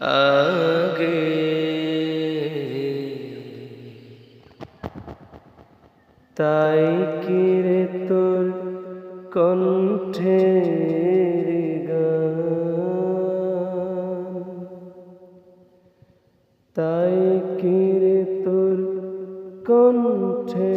আগে। তাই কিরে তোর কণ্ঠে তাই কিরে তোর কণ্ঠে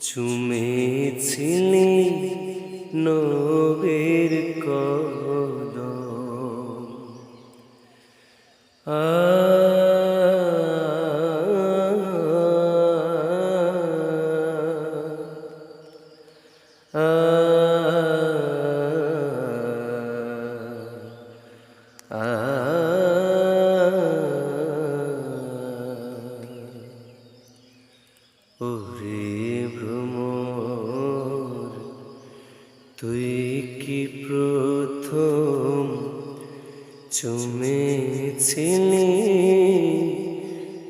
চুমেছিলি নবের কদম। আ। ওরে কি প্রথম চুমেছিলি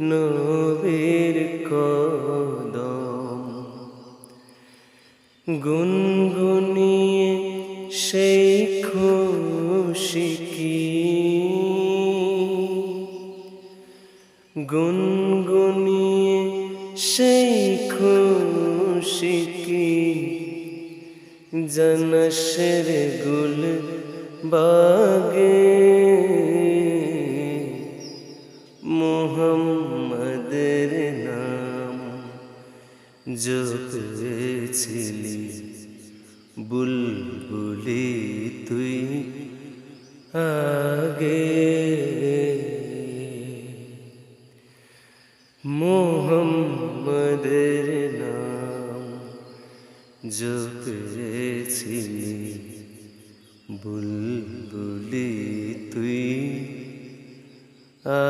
নবীর কদম? গুনগুনিয়ে সেই খুশি কি? গুনগুনিয়ে সেই খুশি কি? জনশের গুল বাগে মোহাম্মদের নাম জপেছিলি বুলবুলি তুই আগে মোহাম্মদের জপেছিলি। বুলবুলি তুই আ